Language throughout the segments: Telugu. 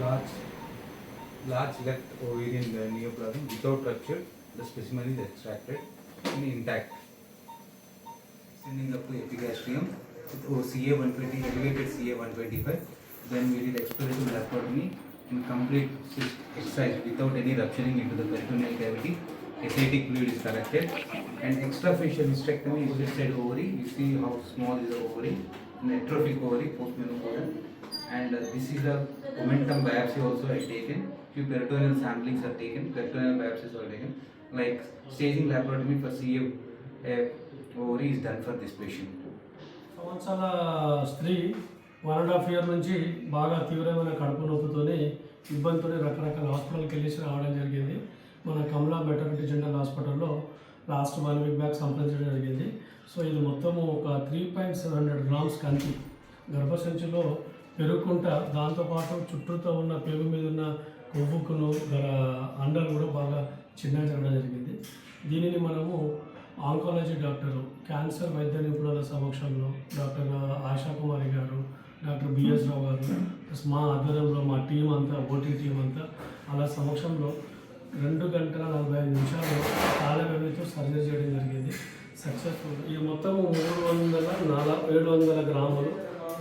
large large left ovarian uh, neoplasm without rupture. The specimen is extracted and intact. Sending up to epigastrium with oh, 120, elevated CA 125. Then we did explorative laparotomy and complete cyst excised without any rupturing into the peritoneal cavity. Acidic fluid is collected and extrafacial hysterectomy is side ovary. You see how small is the ovary, an atrophic ovary postmenopausal. And uh, this is the momentum biopsy also I taken. Few peritoneal samplings are taken, peritoneal biopsies are taken. Like staging laparotomy for CA uh, ovary is done for this patient. సంవత్సరాల స్త్రీ వన్ అండ్ హాఫ్ ఇయర్ నుంచి బాగా తీవ్రమైన కడుపు నొప్పితోని ఇబ్బందితోనే రకరకాల హాస్పిటల్కి వెళ్ళేసి రావడం జరిగింది మన కమలా మెటర్నిటీ జనరల్ హాస్పిటల్లో లాస్ట్ వన్ వీక్ బ్యాక్ సంప్రదించడం జరిగింది సో ఇది మొత్తము ఒక three point seven hundred grams Kanchi గర్భసంచిలో పెరుగుకుంటా దాంతోపాటు చుట్టూతో ఉన్న పెరుగు మీద ఉన్న కొవ్వుకును గల అండలు కూడా బాగా చిన్నగా జరగడం జరిగింది. దీనిని మనము ఆంకాలజీ డాక్టరు క్యాన్సర్ వైద్య నిపుణుల సమక్షంలో డాక్టర్ ఆశా కుమారి గారు డాక్టర్ బిఎస్ రావు గారు ప్లస్ మా ఆధ్వర్యంలో మా టీం అంతా ఓటీ టీం అంతా అలా సమక్షంలో రెండు గంటల నలభై ఐదు నిమిషాలు కాల వ్యవధితో సర్జరీ చేయడం జరిగింది. సక్సెస్ఫుల్. ఈ మొత్తం మూడు వందల నలభై ఏడు వందల గ్రాములు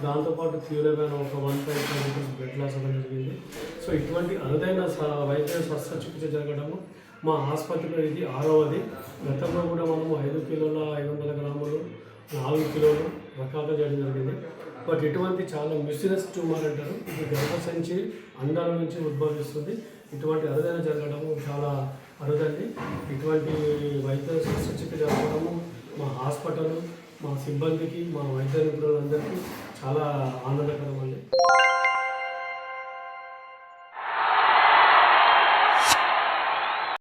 దాంతోపాటు తీవ్రమైన ఒక one point five litres blood loss అవ్వడం జరిగింది. సో ఇటువంటి అరుదైన స- వైద్య శస్త్రచికిత్స జరగడము మా ఆసుపత్రిలో ఇది ఆరవది. గతంలో కూడా మనము ఐదు కిలోల ఐదు వందల గ్రాములు నాలుగు కిలోలు రకాలుగా చేయడం జరిగింది. బట్ ఇటువంటి చాలా మిస్సినస్ ట్యూమర్ అంటారు. ఇది గర్భసంచి అండాల నుంచి ఉద్భవిస్తుంది. ఇటువంటి అరుదైన జరగడము చాలా అరుదండి. ఇటువంటి వైద్య శస్త్రచికిత్స జరగడము మా హాస్పిటల్ మా సిబ్బందికి మా వైద్య నిపుణులందరికీ చాలా ఆనందకరం అండి